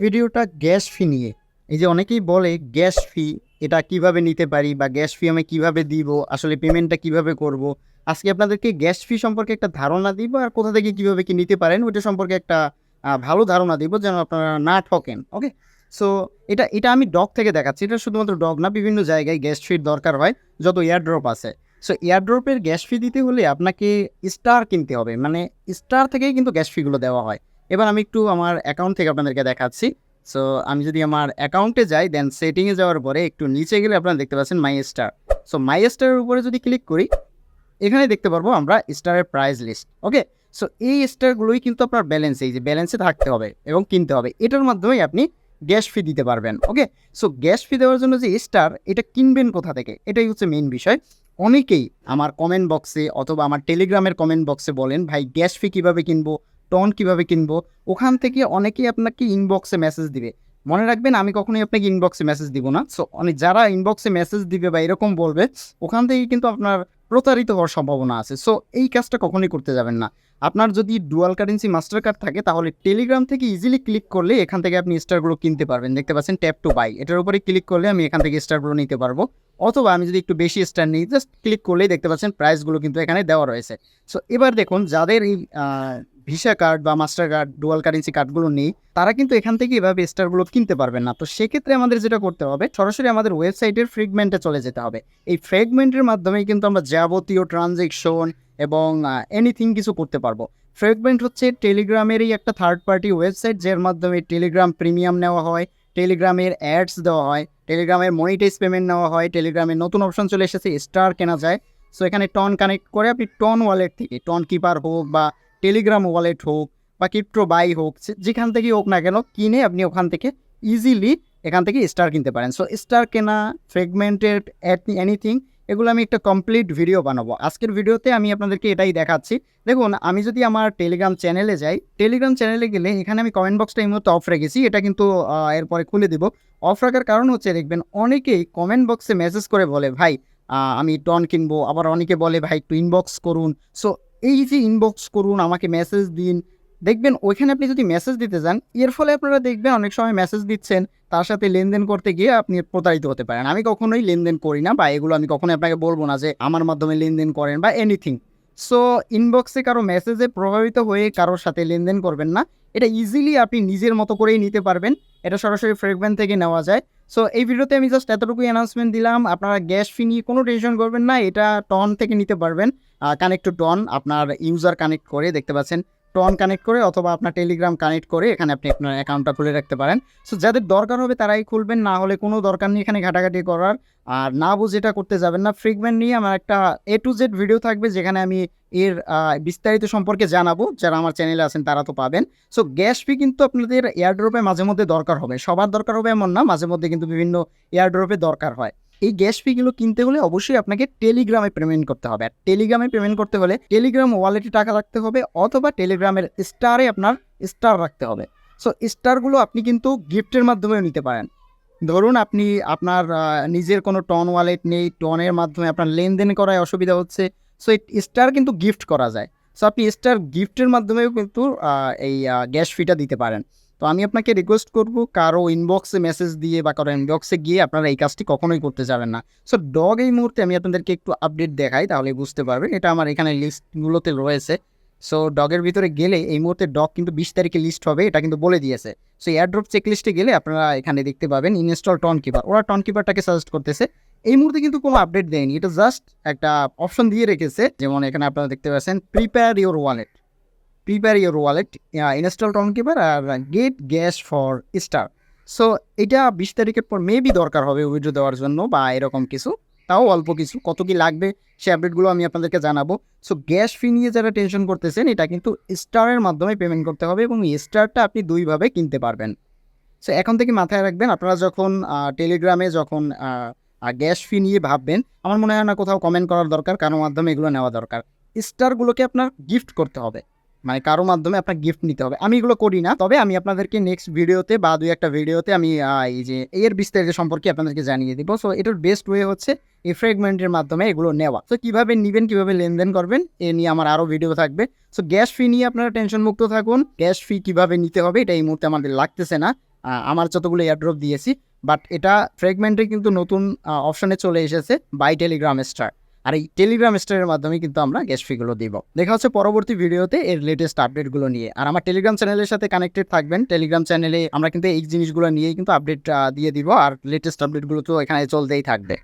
ভিডিওটা গ্যাস ফি নিয়ে। এই যে অনেকেই বলে গ্যাস ফি, এটা কীভাবে নিতে পারি বা গ্যাস ফি আমি কীভাবে দিব, আসলে পেমেন্টটা কীভাবে করব? আজকে আপনাদেরকে গ্যাস ফি সম্পর্কে একটা ধারণা দিব আর কোথা থেকে কীভাবে কি নিতে পারেন, ওইটা সম্পর্কে একটা ভালো ধারণা দিব যেন আপনারা না ঠকেন ওকে সো এটা এটা আমি ডগ থেকে দেখাচ্ছি। এটা শুধুমাত্র ডগ না, বিভিন্ন জায়গায় গ্যাস ফির দরকার হয়, যত এয়ারড্রপ আছে। সো এয়ারড্রপের গ্যাস ফি দিতে হলে আপনাকে স্টার কিনতে হবে। মানে স্টার থেকেই কিন্তু গ্যাস ফিগুলো দেওয়া হয়। এবার আমি একটু আমার অ্যাকাউন্ট থেকে আপনাদেরকে দেখাচ্ছি। সো আমি যদি আমার অ্যাকাউন্টে যাই দেন সেটিংয়ে যাওয়ার পরে একটু নিচে গেলে আপনারা দেখতে পাচ্ছেন মাই স্টার সো মাই স্টারের উপরে যদি ক্লিক করি, এখানে দেখতে পারব আমরা স্টারের প্রাইস লিস্ট ওকে সো এই স্টারগুলোই কিন্তু আপনার ব্যালেন্স এই যে ব্যালেন্সে থাকতে হবে এবং কিনতে হবে। এটার মাধ্যমেই আপনি গ্যাস ফি দিতে পারবেন ওকে সো গ্যাস ফি দেওয়ার জন্য যে স্টার এটা কিনবেন কোথা থেকে? এটাই হচ্ছে মেইন বিষয়। অনেকেই আমার কমেন্ট বক্সে অথবা আমার টেলিগ্রামের কমেন্ট বক্সে বলেন, ভাই গ্যাস ফি কীভাবে কিনবো? টন কীভাবে কিনবো, ওখান থেকে অনেকেই আপনাকে ইনবক্সে মেসেজ দিবে। মনে রাখবেন, আমি কখনোই আপনাকে ইনবক্সে মেসেজ দিব না। সো অনেক যারা ইনবক্সে মেসেজ দিবে বা এরকম বলবে, ওখান থেকে কিন্তু আপনার প্রতারিত হওয়ার সম্ভাবনা আছে। সো এই কাজটা কখনোই করতে যাবেন না। আপনার যদি ডুয়াল কারেন্সি মাস্টার কার্ড থাকে, তাহলে টেলিগ্রাম থেকে ইজিলি ক্লিক করলে এখান থেকে আপনি স্টারগুলো কিনতে পারবেন। দেখতে পাচ্ছেন ট্যাপ টু বাই এটার উপরে ক্লিক করলে আমি এখান থেকে স্টারগুলো নিতে পারব। অথবা আমি যদি একটু বেশি স্টার নিই জাস্ট ক্লিক করলেই দেখতে পাচ্ছেন প্রাইসগুলো কিন্তু এখানে দেওয়া রয়েছে। সো এবার দেখুন, যাদের এই ভিসা কার্ড বা মাস্টার কার্ড ডুয়াল কারেন্সি কার্ডগুলো নেই, তারা কিন্তু এখান থেকে এভাবে স্টারগুলো কিনতে পারবেন না। তো সেক্ষেত্রে আমাদের যেটা করতে হবে, সরাসরি আমাদের ওয়েবসাইটের ফ্রেগমেন্টে চলে যেতে হবে। এই ফ্রেগমেন্টের মাধ্যমে কিন্তু আমরা যাবতীয় ট্রানজেকশন এবং এনিথিং কিছু করতে পারব। ফ্রেগমেন্ট হচ্ছে টেলিগ্রামেরই একটা থার্ড পার্টি ওয়েবসাইট যার মাধ্যমে টেলিগ্রাম প্রিমিয়াম নেওয়া হয় টেলিগ্রামের অ্যাডস দেওয়া হয় টেলিগ্রামের মনিটাইজ পেমেন্ট নেওয়া হয় টেলিগ্রামের নতুন অপশন চলে এসেছে স্টার কেনা যায়। সো এখানে টন কানেক্ট করে আপনি টন ওয়ালেট থেকে টন কিপার হোক বা টেলিগ্রাম ওয়ালেট হোক বা ক্রিপ্টো বাই হোক যেখান থেকেই হোক না কেন, কিনে আপনি ওখান থেকে ইজিলি এখান থেকে স্টার কিনতে পারেন। সো স্টার কেনা ফ্রেগমেন্টেড এনিথিং এগুলো আমি একটা কমপ্লিট ভিডিও বানাবো। আজকের ভিডিওতে আমি আপনাদেরকে এটাই দেখাচ্ছি। দেখুন, আমি যদি আমার টেলিগ্রাম চ্যানেলে যাই টেলিগ্রাম চ্যানেলে গেলে এখানে আমি কমেন্ট বক্সটা এই মুহূর্তে অফ রেখেছি। এটা কিন্তু এরপরে খুলে দিব। অফ রাখার কারণ হচ্ছে, দেখবেন অনেকেই কমেন্ট বক্সে মেসেজ করে বলে, ভাই আমি টন কিনবো। আবার অনেকে বলে, ভাই, একটু ইনবক্স করুন। সো এই যে ইনবক্স করুন, আমাকে মেসেজ দিন। দেখবেন, ওইখানে আপনি যদি মেসেজ দিতে যান, এর ফলে আপনারা দেখবেন অনেক সময় মেসেজ দিচ্ছেন, তার সাথে লেনদেন করতে গিয়ে আপনি প্রতারিত হতে পারেন। আমি কখনোই লেনদেন করি না বা এগুলো আমি কখনোই আপনাকে বলব না যে আমার মাধ্যমে লেনদেন করেন বা এনিথিং সো ইনবক্সে কারও মেসেজে প্রভাবিত হয়ে কারোর সাথে লেনদেন করবেন না। এটা ইজিলি আপনি নিজের মতো করেই নিতে পারবেন। এটা সরাসরি ফ্রেগমেন্ট থেকে নেওয়া যায়। সো এই ভিডিওতে আমি জাস্ট এতটুকুই অ্যানাউন্সমেন্ট দিলাম। আপনারা গ্যাস ফি নিয়ে কোনো টেনশন করবেন না। এটা টন থেকে নিতে পারবেন। কানেক্ট টু টন আপনার ইউজার কানেক্ট করে, দেখতে পাচ্ছেন। টন কানেক্ট করে অথবা আপনার টেলিগ্রাম কানেক্ট করে এখানে আপনি আপনার অ্যাকাউন্টটা খুলে রাখতে পারেন। সো যাদের দরকার হবে তারাই খুলবেন, না হলে কোনো দরকার নেই এখানে ঘাটাঘাটি করার। আর না বুঝে এটা করতে যাবেন না। ফ্রিগমেন্ট নিয়ে আমার একটা এ টু জেড ভিডিও থাকবে যেখানে আমি এর বিস্তারিত সম্পর্কে জানাব। যারা আমার চ্যানেলে আছেন তারা তো পাবেন। সো গ্যাস ফি কিন্তু আপনাদের এয়ারড্রপে মাঝে মধ্যে দরকার হবে। সবার দরকার হবে এমন না মাঝে মধ্যে কিন্তু বিভিন্ন এয়ারড্রপে দরকার হয়। এই গ্যাস ফিগুলো কিনতে হলে অবশ্যই আপনাকে টেলিগ্রামে পেমেন্ট করতে হবে। আর টেলিগ্রামে পেমেন্ট করতে হলে টেলিগ্রাম ওয়ালেটে টাকা রাখতে হবে অথবা টেলিগ্রামের স্টারে আপনার স্টার রাখতে হবে। সো স্টারগুলো আপনি কিন্তু গিফটের মাধ্যমেও নিতে পারেন। ধরুন আপনি আপনার নিজের কোনো টন ওয়ালেট নেই টনের মাধ্যমে আপনার লেনদেন করায় অসুবিধা হচ্ছে। সো স্টার কিন্তু গিফট করা যায়। সো আপনি স্টার গিফটের মাধ্যমেও কিন্তু এই গ্যাস ফিটা দিতে পারেন। তো আমি আপনাকে রিকোয়েস্ট করব কারও ইনবক্সে মেসেজ দিয়ে বা কারও ইনবক্সে গিয়ে আপনারা এই কাজটি কখনোই করতে যাবেন না। সো ডগ এই মুহূর্তে আমি আপনাদেরকে একটু আপডেট দেখাই, তাহলে বুঝতে পারবেন। এটা আমার এখানে লিস্টগুলোতে রয়েছে। সো ডগের ভিতরে গেলে এই মুহূর্তে ডগ কিন্তু বিশ তারিখে লিস্ট হবে, এটা কিন্তু বলে দিয়েছে। সো এয়ারড্রপ চেক লিস্টে গেলে আপনারা এখানে দেখতে পাবেন ইনস্টল টন কিপার ওরা টন কিপারটাকে সাজেস্ট করতেছে। এই মুহূর্তে কিন্তু কোনো আপডেট দেয়নি। এটা জাস্ট একটা অপশন দিয়ে রেখেছে। যেমন এখানে আপনারা দেখতে পাচ্ছেন prepare your wallet prepare your wallet install Tonkeeper R get gas for star so এটা বিশ তারিখের পর মেবি দরকার হবে উইড্রো দেওয়ার জন্য বা এরকম কিছু। তাও অল্প কিছু। কত কি লাগবে সে আপডেটগুলো আমি আপনাদেরকে জানাব। সো গ্যাস ফি নিয়ে যারা টেনশন করতেছেন, এটা কিন্তু স্টারের মাধ্যমে পেমেন্ট করতে হবে এবং স্টারটা আপনি দুইভাবে কিনতে পারবেন। সো এখন থেকে মাথায় রাখবেন, আপনারা যখন টেলিগ্রামে যখন গ্যাস ফি নিয়ে ভাববেন, আমার মনে হয় না কোথাও কমেন্ট করার দরকার কারোর মাধ্যমে এগুলো নেওয়া দরকার। স্টারগুলোকে আপনার গিফট করতে হবে। মানে কারও মাধ্যমে আপনার গিফট নিতে হবে। আমি এগুলো করি না। তবে আমি আপনাদেরকে নেক্সট ভিডিওতে বা দুই একটা ভিডিওতে আমি এই যে, এর বিস্তারিত সম্পর্কে আপনাদেরকে জানিয়ে দিব। সো এটার বেস্ট ওয়ে হচ্ছে এই ফ্রেগমেন্টের মাধ্যমে এগুলো নেওয়া। তো কীভাবে নেবেন, কীভাবে লেনদেন করবেন, এ নিয়ে আমার আরও ভিডিও থাকবে। সো গ্যাস ফি নিয়ে আপনারা টেনশন মুক্ত থাকুন। গ্যাস ফি কীভাবে নিতে হবে, এটা এই মুহূর্তে আমাদের লাগতেছে না। আমার যতগুলো এয়ারড্রপ দিয়েছি। বাট এটা ফ্রেগমেন্টে কিন্তু নতুন অপশনে চলে এসেছে বাই টেলিগ্রাম স্টার আর এই টেলিগ্রাম স্টোরের মাধ্যমে কিন্তু আমরা গ্যাস ফিগুলো দিব। দেখা হচ্ছে পরবর্তী ভিডিওতে এর লেটেস্ট আপডেটগুলো নিয়ে। আর আমার টেলিগ্রাম চ্যানেলের সাথে কানেক্টেড থাকবেন। টেলিগ্রাম চ্যানেলে আমরা কিন্তু এই জিনিসগুলো নিয়েই কিন্তু আপডেট দিয়ে দিব। আর লেটেস্ট আপডেটগুলো তো এখানে চলতেই থাকবে।